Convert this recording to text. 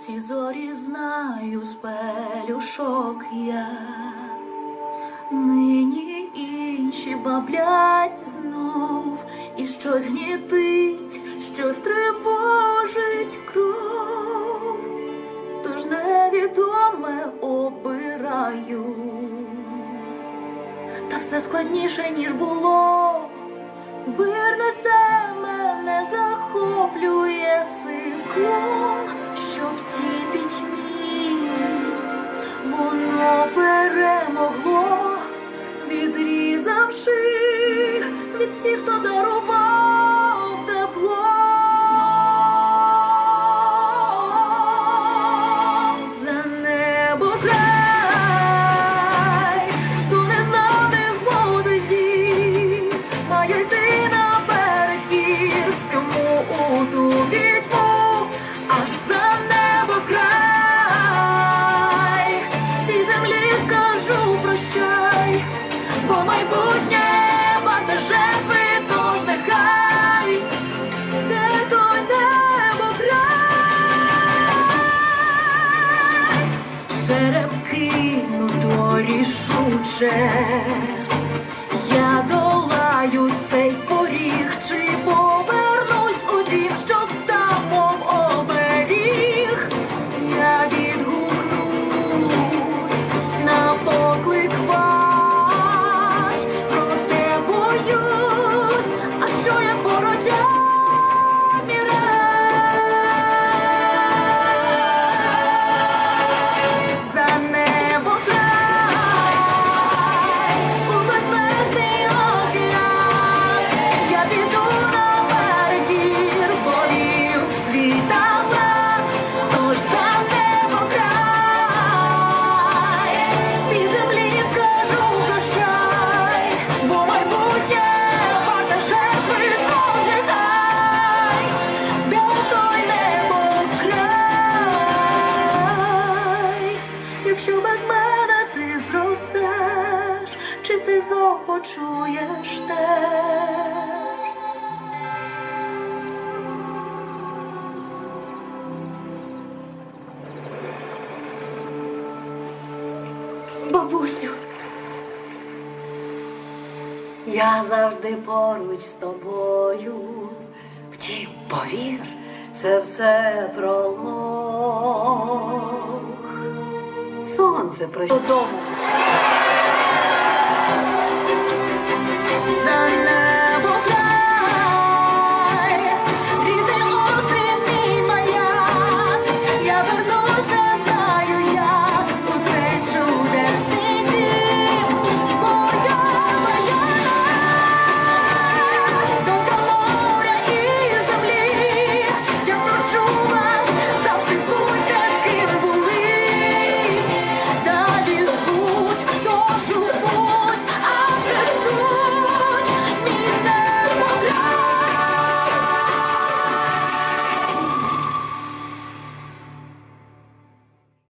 ці зорі знаю з пелюшок я. Нині інші баблять знов, і щось гнітить, щось тривожить кров, тож невідоме обираю, та все складніше, ніж було. Вир несе мене захоплює циклом, що в тій пітьмі воно перемогло, відрізавши від всіх, хто бо майбутнє варте жертви, тож нехай, де той небо край. Жереб кинуто рішуче, чи зов почуєш теж? Бабусю, Я завжди поруч з тобою. Втім, повір, це все пролог. Сонце прийшло додому.